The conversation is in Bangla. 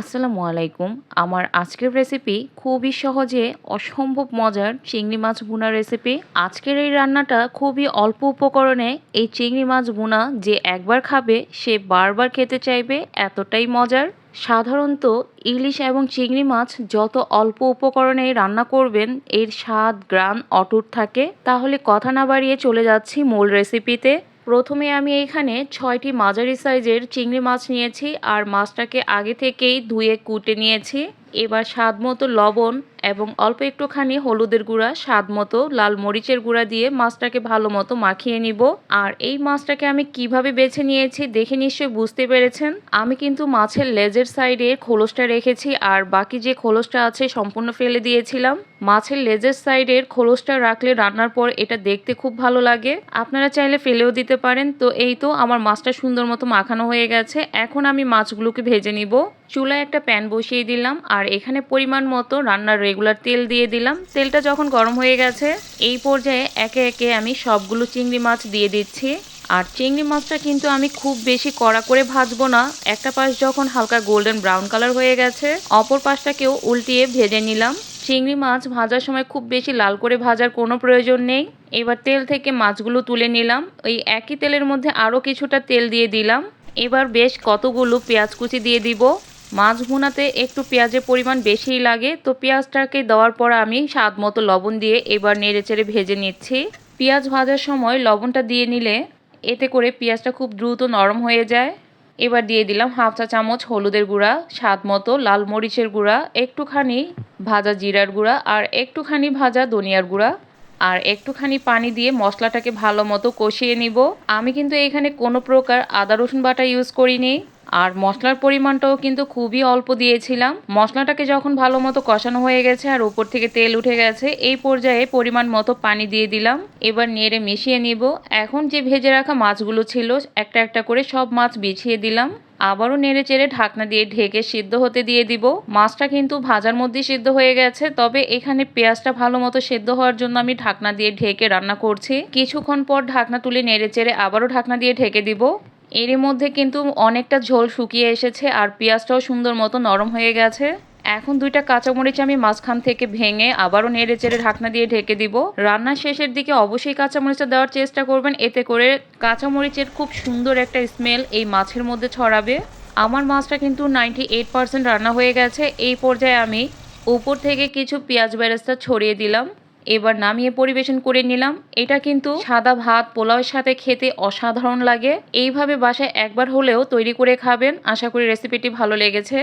আসসালামু আলাইকুম। আমার আজকের রেসিপি খুবই সহজে অসম্ভব মজার চিংড়ি মাছ ভুনা রেসিপি আজকের এই রান্নাটা খুবই অল্প উপকরণে এই চিংড়ি মাছ ভুনা যে একবার খাবে, সে বারবার খেতে চাইবে, এতটাই মজার। সাধারণত ইলিশ এবং চিংড়ি মাছ যত অল্প উপকরণে রান্না করবেন, এর স্বাদ, গ্রান অটুট থাকে। তাহলে কথা না বাড়িয়ে চলে যাচ্ছি মূল রেসিপিতে প্রথমে আমি এখানে ছয়টি মাঝারি সাইজের চিংড়ি মাছ নিয়েছি আর মাছটাকে আগে থেকেই ধুয়ে কুটে নিয়েছি। এবার স্বাদ মতো লবণ এবং অল্প একটুখানি হলুদের গুঁড়া, স্বাদ মতো লাল মরিচের গুঁড়া দিয়ে মাছটাকে ভালো মতো মাখিয়ে নিব। আর এই মাছটাকে আমি কীভাবে বেছে নিয়েছি দেখে নিশ্চয়ই বুঝতে পেরেছেন। আমি কিন্তু মাছের লেজের সাইডে খোলসটা রেখেছি আর বাকি যে খোলসটা আছে সম্পূর্ণ ফেলে দিয়েছিলাম। মাছের লেজের সাইডের খোলসটা রাখলে রান্নার পর এটা দেখতে খুব ভালো লাগে। আপনারা চাইলে ফেলেও দিতে পারেন। তো এই তো আমার মাছটা সুন্দর মতো মাখানো হয়ে গেছে। এখন আমি মাছগুলোকে ভেজে নিব। চুলায় একটা প্যান বসিয়ে দিলাম আর এখানে পরিমাণ মতো রান্নার রেগুলার তেল দিয়ে দিলাম। তেলটা যখন গরম হয়ে গেছে, এই পর্যায়ে একে একে আমি সবগুলো চিংড়ি মাছ দিয়ে দিচ্ছি। আর চিংড়ি মাছটা কিন্তু আমি খুব বেশি কড়া করে ভাজবো না। একটা পাশ যখন হালকা গোল্ডেন ব্রাউন কালার হয়ে গেছে, অপর পাশটাকেও উল্টিয়ে ভেজে নিলাম। চিংড়ি মাছ ভাজার সময় খুব বেশি লাল করে ভাজার কোনো প্রয়োজন নেই। এবার তেল থেকে মাছগুলো তুলে নিলাম। ওই একই তেলের মধ্যে আরও কিছুটা তেল দিয়ে দিলাম। এবার বেশ কতগুলো পেঁয়াজ কুচি দিয়ে দিব। মাছ ভুনাতে একটু পেঁয়াজের পরিমাণ বেশিই লাগে, তো পেঁয়াজটাকে দেওয়ার পর আমি স্বাদ মতো লবণ দিয়ে এবার নেড়ে চেড়ে ভেজে নিচ্ছি। পেঁয়াজ ভাজার সময় লবণটা দিয়ে নিলে এতে করে পেঁয়াজটা খুব দ্রুত নরম হয়ে যায়। এবার দিয়ে দিলাম হাফ চা চামচ হলুদের গুঁড়া, স্বাদ মতো লাল মরিচের গুঁড়া, একটুখানি ভাজা জিরার গুঁড়া আর একটুখানি ভাজা ধনিয়ার গুঁড়া। আর একটুখানি পানি দিয়ে মশলাটাকে ভালো মতো কষিয়ে নিব। আমি কিন্তু এখানে কোনো প্রকার আদা, রসুন বাটা ইউজ করিনি। আর মশলার পরিমাণটাও কিন্তু খুবই অল্প দিয়েছিলাম। মশলাটাকে যখন ভালো মতো কষানো হয়ে গেছে আর উপর থেকে তেল উঠে গেছে, এই পর্যায়ে পরিমাণ মতো পানি দিয়ে দিলাম। এবার নেড়ে মিশিয়ে নিব। এখন যে ভেজে রাখা মাছগুলো ছিল, একটা একটা করে সব মাছ বিছিয়ে দিলাম। আবারও নেড়ে চেড়ে ঢাকনা দিয়ে ঢেকে সিদ্ধ হতে দিয়ে দিব। মাছটা কিন্তু ভাজার মধ্যে সিদ্ধ হয়ে গেছে, তবে এখানে পেঁয়াজটা ভালো মতো সেদ্ধ হওয়ার জন্য আমি ঢাকনা দিয়ে ঢেকে রান্না করছি। কিছুক্ষণ পর ঢাকনা তুলে নেড়ে চেড়ে আবারও ঢাকনা দিয়ে ঢেকে দিব। এর মধ্যে কিন্তু অনেকটা ঝোল শুকিয়ে এসেছে আর পেঁয়াজটাও সুন্দর মতো নরম হয়ে গেছে। এখন দুইটা কাঁচামরিচ আমি মাঝখান থেকে ভেঙে আবারও নেড়ে চেড়ে ঢাকনা দিয়ে ঢেকে দিব। রান্নার শেষের দিকে অবশ্যই কাঁচামরিচটা দেওয়ার চেষ্টা করবেন। এতে করে কাঁচামরিচের খুব সুন্দর একটা স্মেল এই মাছের মধ্যে ছড়াবে। আমার মাছটা কিন্তু নাইনটি এইট পারসেন্ট রান্না হয়ে গেছে। এই পর্যায়ে আমি উপর থেকে কিছু পেঁয়াজ বেরেস্তা ছড়িয়ে দিলাম। এবার নামিয়ে পরিবেশন করে নিলাম। এটা কিন্তু সাদা ভাত, পোলাওয়ের সাথে খেতে অসাধারণ লাগে। এইভাবে বাসায় একবার হলেও তৈরি করে খাবেন। আশা করি রেসিপিটি ভালো লেগেছে।